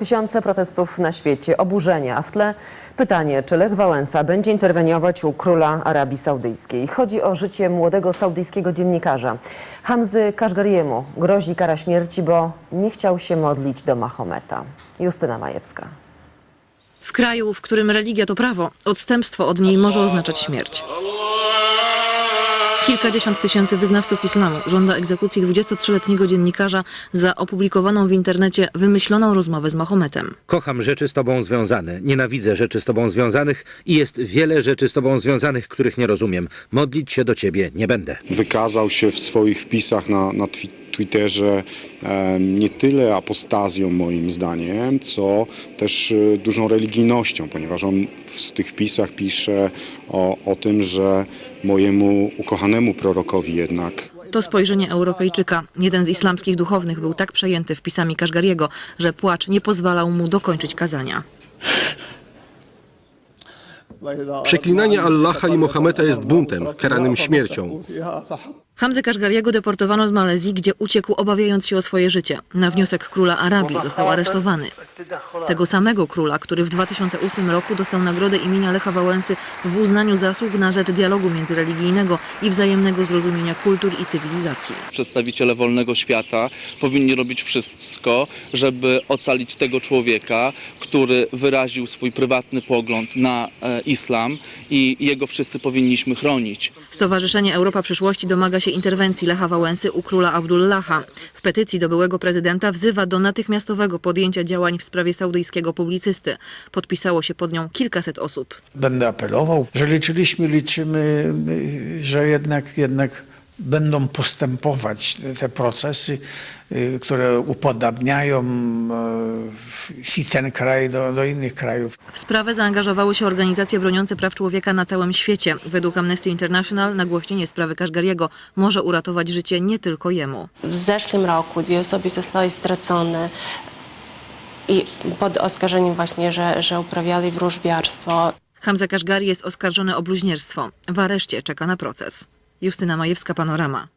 Tysiące protestów na świecie, oburzenie, a w tle pytanie, czy Lech Wałęsa będzie interweniować u króla Arabii Saudyjskiej. Chodzi o życie młodego saudyjskiego dziennikarza. Hamzy Kaszgariemu grozi kara śmierci, bo nie chciał się modlić do Mahometa. Justyna Majewska. W kraju, w którym religia to prawo, odstępstwo od niej może oznaczać śmierć. Kilkadziesiąt tysięcy wyznawców islamu żąda egzekucji 23-letniego dziennikarza za opublikowaną w internecie wymyśloną rozmowę z Mahometem. Kocham rzeczy z tobą związane, nienawidzę rzeczy z tobą związanych i jest wiele rzeczy z tobą związanych, których nie rozumiem. Modlić się do ciebie nie będę. wykazał się w swoich wpisach na, na Twitterze nie tyle apostazją moim zdaniem, co też e, dużą religijnością, ponieważ on w tych wpisach pisze o, o tym, że mojemu ukochanemu prorokowi jednak To spojrzenie Europejczyka. Jeden z islamskich duchownych był tak przejęty wpisami Kaszgariego, że płacz nie pozwalał mu dokończyć kazania. Przeklinanie Allaha i Mohameda jest buntem, karanym śmiercią. Hamzę Kaszgariego deportowano z Malezji, gdzie uciekł obawiając się o swoje życie. Na wniosek króla Arabii został aresztowany. Tego samego króla, który w 2008 roku dostał nagrodę imienia Lecha Wałęsy w uznaniu zasług na rzecz dialogu międzyreligijnego i wzajemnego zrozumienia kultur i cywilizacji. przedstawiciele wolnego świata powinni robić wszystko, żeby ocalić tego człowieka, który wyraził swój prywatny pogląd na e, islam i jego wszyscy powinniśmy chronić. Stowarzyszenie Europa Przyszłości domaga się interwencji Lecha Wałęsy u króla Abdullaha. W petycji do byłego prezydenta wzywa do natychmiastowego podjęcia działań w sprawie saudyjskiego publicysty. Podpisało się pod nią kilkaset osób. Będę apelował, że liczyliśmy, liczymy, y, że jednak, jednak będą postępować te procesy, y, które upodabniają y, i ten kraj do, do innych krajów. W sprawę zaangażowały się organizacje broniące praw człowieka na całym świecie. Według Amnesty International nagłośnienie sprawy Kaszgariego może uratować życie nie tylko jemu. W zeszłym roku dwie osoby zostały stracone i pod oskarżeniem właśnie, że, że uprawiali wróżbiarstwo. Hamza Kaszgari jest oskarżony o bluźnierstwo. W areszcie czeka na proces. Justyna Majewska, Panorama.